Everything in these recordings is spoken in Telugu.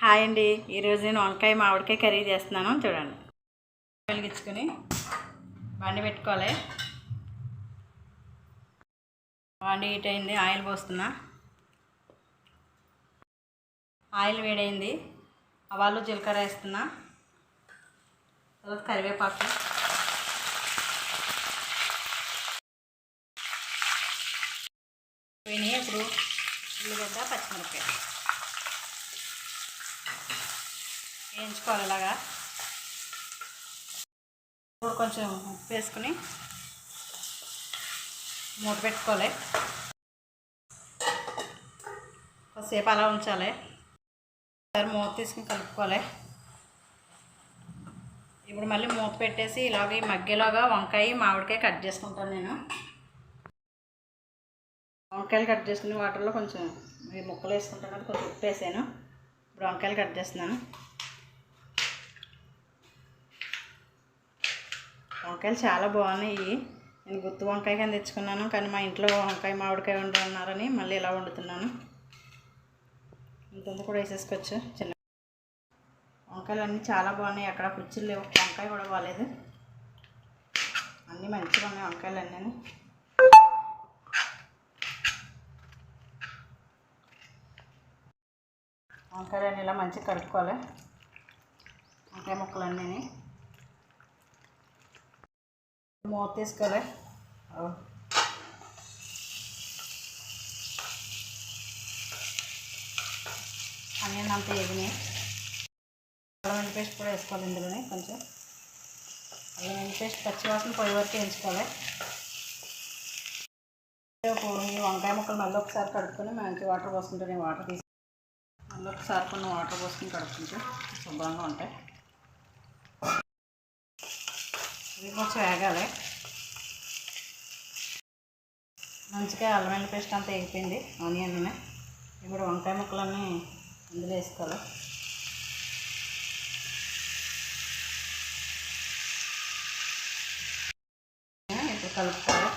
హాయ్ అండి. ఈరోజు నేను వంకాయ మామిడికాయ కర్రీ చేస్తున్నాను. చూడండి. వెలిగించుకొని బండి పెట్టుకోవాలి. బండి హీట్ అయింది. ఆయిల్ పోస్తున్నా. ఆయిల్ వేడైంది. ఆవాలు జీలకర్ర వేస్తున్నా. తర్వాత కరివేపాకు. పోయినాయి ఇప్పుడు ఉల్లిగడ్డ పచ్చిమిరపకాయ వేయించుకోవాలి ఇలాగా ఇప్పుడు కొంచెం ఉప్పు వేసుకుని మూత పెట్టుకోవాలి. కొద్దిసేపు అలా ఉంచాలి. ఒకసారి మూత తీసుకుని కలుపుకోవాలి. ఇప్పుడు మళ్ళీ మూత పెట్టేసి ఇలాగ మగ్గేలాగా వంకాయ మామిడికాయ కట్ చేసుకుంటాను నేను. వంకాయలు కట్ చేసుకుని వాటర్లో కొంచెం ముక్కలు వేసుకుంటాను కొంచెం ఉప్పు వేసాను. ఇప్పుడు వంకాయలు కట్ చేస్తున్నాను. వంకాయలు చాలా బాగున్నాయి. నేను గుత్తి వంకాయ కింద తెచ్చుకున్నాను. కానీ మా ఇంట్లో వంకాయ మామిడికాయ వండుతున్నారని మళ్ళీ ఇలా వండుతున్నాను. ఇంతంతా కూడా వేసేసుకోవచ్చు. చిన్న వంకాయలు అన్నీ చాలా బాగున్నాయి. అక్కడ కుర్చీలు లేవు. వంకాయ కూడా బాగాలేదు అన్నీ మంచిగా ఉన్నాయి వంకాయలు అన్నీ వంకాయలన్నీ ఇలా మంచిగా కలుపుకోవాలి. వంకాయ ముక్కలన్నీ మూత తీసుకోవాలి అన్నీ అంత ఎగినాయి అల్లం పేస్ట్ కూడా వేసుకోవాలి ఇందులోనే కొంచెం అల్లం పేస్ట్ పచ్చివాసన పొయ్యి వరకు వేయించుకోవాలి ఈ వంకాయ ముక్కలు మళ్ళీ ఒకసారి కడుక్కొని మంచి వాటర్ పోసుకుంటే నేను వాటర్ తీసి మళ్ళీ ఒకసారి కొన్ని వాటర్ పోసుకుని కడుక్కుంటే శుభ్రంగా ఉంటాయి ఇది కొంచెం వేగాలి. మంచిగా అల్లం వెల్లుల్లి పేస్ట్ అంతా వేగిపోయింది. ఆనియన్ ఇప్పుడు వంకాయ ముక్కలన్నీ అందులో వేసుకోవాలి. ఇప్పుడు కలుపుకోవాలి.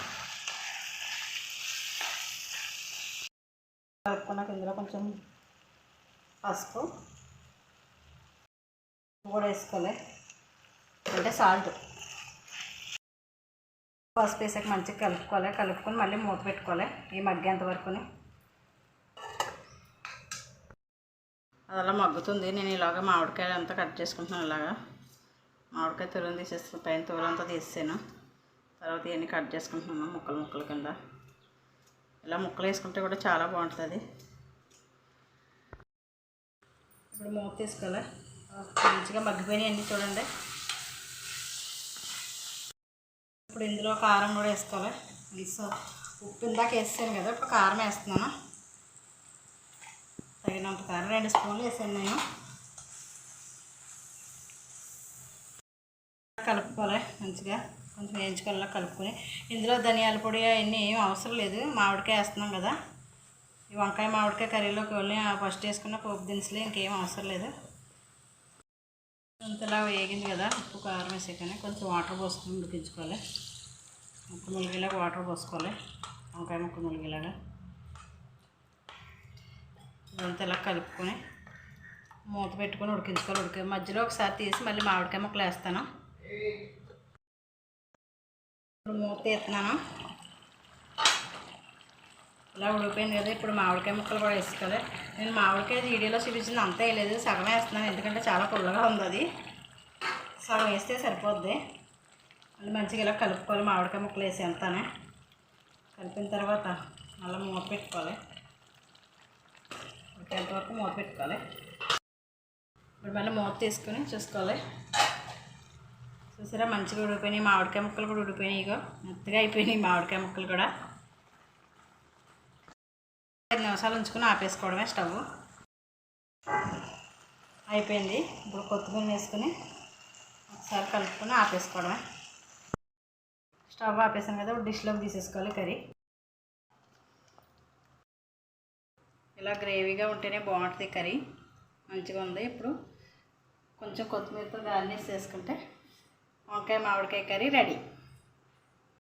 కలుపుకున్నాక ఇందులో కొంచెం పసుపు కూడా వేసుకోవాలి. అంటే సాల్ట్. పసుపు వేసాక మంచిగా కలుపుకోవాలి. కలుపుకొని మళ్ళీ మూత పెట్టుకోవాలి. ఈ మగ్గేంత వరకుని అది అలా మగ్గుతుంది. నేను ఇలాగ మామిడికాయ అంతా కట్ చేసుకుంటున్నాను ఇలాగా. మామిడికాయ తురుము తీసేసి పైన తురంతా తీసాను తర్వాత ఇవన్నీ కట్ చేసుకుంటున్నాను ముక్కలు ముక్కల కింద. ఇలా ముక్కలు వేసుకుంటే కూడా చాలా బాగుంటుంది. ఇప్పుడు మూత తీసుకోవాలి. మంచిగా మగ్గిపోయినాయి అన్నీ చూడండి. ఇప్పుడు ఇందులో కారం కూడా వేసుకోవాలి? సో ఉప్పు ఇందాక వేసాను కదా ఇప్పుడు కారం వేస్తున్నాను? తగినంత కారం రెండు స్పూన్లు వేసాను నేను. కలుపుకోవాలి మంచిగా? కొంచెం వేయించుకోవాలా కలుపుకొని? ఇందులో ధనియాల పొడి అవన్నీ ఏం అవసరం లేదు. మామిడికాయ వేస్తున్నాం కదా. ఈ వంకాయ మామిడికాయ కర్రీలోకి వెళ్ళి ఫస్ట్ వేసుకున్న పోపు దినుసులు ఇంకేం అవసరం లేదు. ఇంతలా వేగింది కదా ఉప్పు కారం వేసాకనే కొంచెం వాటర్ పోసుకొని ఉడికించుకోవాలి. ముక్క మునిగేలాగా వాటర్ పోసుకోవాలి. వంకాయ ముక్క మునిగేలాగా ఇదంతా ఇలా కలుపుకొని మూత పెట్టుకొని ఉడికించుకోవాలి. ఉడికి మధ్యలో ఒకసారి తీసి మళ్ళీ మామిడికాయ ముక్కలు వేస్తాను. ఇప్పుడు మూత తీస్తున్నాను. ఇలా ఉడిపోయింది కదా ఇప్పుడు మామిడికాయ ముక్కలు కూడా వేసుకోవాలి. నేను మామిడికాయ వీడియోలో చూపించింది అంతా వేయలేదు సగం వేస్తున్నాను ఎందుకంటే చాలా పుల్లగా ఉంది అది. సగం వేస్తే సరిపోద్ది. మళ్ళీ మంచిగా ఇలా కలుపుకోవాలి. మామిడికాయ ముక్కలు వేసి వెళ్తానే కలిపిన తర్వాత మళ్ళీ మూత పెట్టుకోవాలి. ఉడికేంతవరకు మూత పెట్టుకోవాలి. ఇప్పుడు మళ్ళీ మూత తీసుకొని చూసుకోవాలి. చూసారా? మంచిగా ఉడిపోయినాయి మామిడికాయ ముక్కలు కూడా ఉడిపోయినాయి ఇగో మెత్తగా అయిపోయినాయి మామిడికాయ ముక్కలు కూడా. ఐదు నిమిషాలు ఉంచుకొని ఆపేసుకోవడమే స్టవ్. అయిపోయింది. ఇప్పుడు కొత్తిమీర వేసుకుని ఒకసారి కలుపుకొని ఆపేసుకోవడమే. స్టవ్ ఆపేసాను కదా డిష్లోకి తీసేసుకోవాలి కర్రీ. ఇలా గ్రేవీగా ఉంటేనే బాగుంటుంది కర్రీ. మంచిగా ఉంది ఇప్పుడు. కొంచెం కొత్తిమీరతో గార్నిష్ చేసుకుంటే వంకాయ మామిడికాయ కర్రీ రెడీ.